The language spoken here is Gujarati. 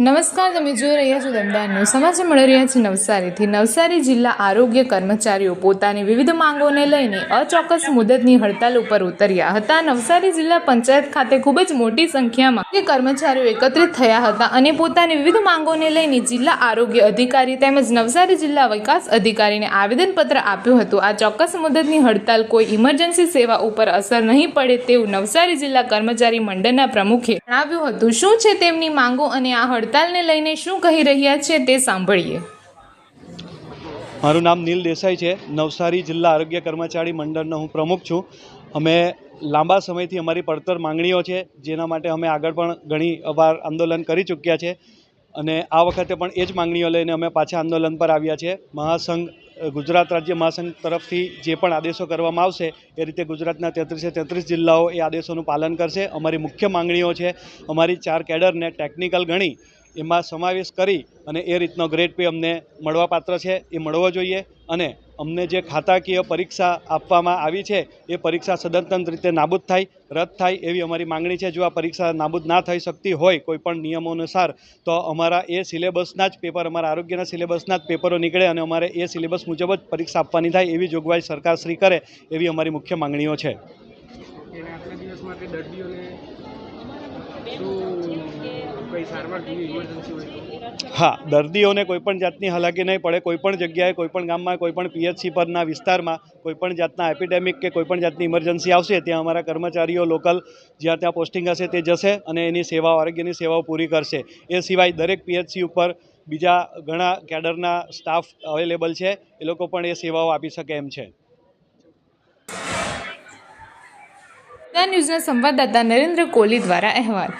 નમસ્કાર, તમે જોઈ રહ્યા છો દમદાર ન્યૂઝ. સમાચાર મળી રહ્યા છે નવસારીથી. નવસારી જિલ્લા આરોગ્ય કર્મચારીઓ પોતાની વિવિધ માંગોને લઈને અચોક્કસ મુદતની હડતાલ ઉપર ઉતર્યા હતા. નવસારી જિલ્લા પંચાયત ખાતે ખૂબ જ મોટી સંખ્યામાં કર્મચારીઓ એકત્રિત થયા હતા અને પોતાની વિવિધ માંગોને લઈને જિલ્લા આરોગ્ય અધિકારી તેમજ નવસારી જિલ્લા વિકાસ અધિકારીને આવેદનપત્ર આપ્યું હતું. આ ચોક્કસ મુદતની હડતાલ કોઈ ઇમરજન્સી સેવા ઉપર અસર નહીં પડે તેવું નવસારી જિલ્લા કર્મચારી મંડળના પ્રમુખે જણાવ્યું હતું. શું છે તેમની માંગો અને આ હડતાલને લઈને શું કહી રહ્યા છે તે સાંભળીએ. મારું નામ નીલ દેસાઈ છે. નવસારી જિલ્લા આરોગ્ય કર્મચારી મંડળનો હું પ્રમુખ છું. અમે લાંબા સમયથી અમારી પડતર માંગણીઓ છે, જેના માટે અમે આગળ પણ ઘણી વાર આંદોલન કરી ચૂક્યા છે. અને આ વખતે પણ એ જ માંગણીઓ લઈને અમે પાછા આંદોલન પર આવ્યા છે. મહાસંઘ, ગુજરાત રાજ્ય મહાસંઘ તરફથી જે પણ આદેશો કરવામાં આવશે, એ રીતે ગુજરાતના તેત્રીસે તેત્રીસ જિલ્લાઓ એ આદેશોનું પાલન કરશે. અમારી મુખ્ય માંગણીઓ છે, અમારી ચાર કેડરને ટેકનિકલ ગણી એમાં સમાવેશ કરી અને એ રીતનો ગ્રેડ પે અમને મળવાપાત્ર છે, એ મળવો જોઈએ અને અમને જે ખાતાકીય પરીક્ષા આપવામાં આવી છે, એ પરીક્ષા સદંતર રીતે નાબૂદ થાય, રદ થાય એવી અમારી માંગણી છે. જો આ પરીક્ષા નાબૂદ ના થઈ શકતી હોય કોઈપણ નિયમો અનુસાર, તો અમારા એ સિલેબસના જ પેપર, અમારા આરોગ્યના સિલેબસના જ પેપરો નીકળે અને અમારે એ સિલેબસ મુજબ જ પરીક્ષા આપવાની થાય એવી જોગવાઈ સરકાર શ્રી કરે એવી અમારી મુખ્ય માંગણીઓ છે. હા, દર્દીઓને કોઈપણ જાતની હલાકી નહીં પડે. કોઈપણ જગ્યાએ કોઈપણ ગામમાં કોઈપણ પીએચસી પરના વિસ્તારમાં કોઈપણ જાતના એપિડેમિક કે કોઈપણ જાતની ઇમરજન્સી આવશે, ત્યાં અમારા કર્મચારીઓ લોકલ જ્યાં ત્યાં પોસ્ટિંગ હશે તે જશે અને એની સેવાઓ, આરોગ્યની સેવાઓ પૂરી કરશે. એ સિવાય દરેક પીએચસી ઉપર બીજા ઘણા કેડરના સ્ટાફ અવેલેબલ છે. એ લોકો પણ એ સેવાઓ આપી શકે એમ છે. દમદાર ન્યૂઝના સંવાદદાતા નરેન્દ્ર કોહલી દ્વારા અહેવાલ.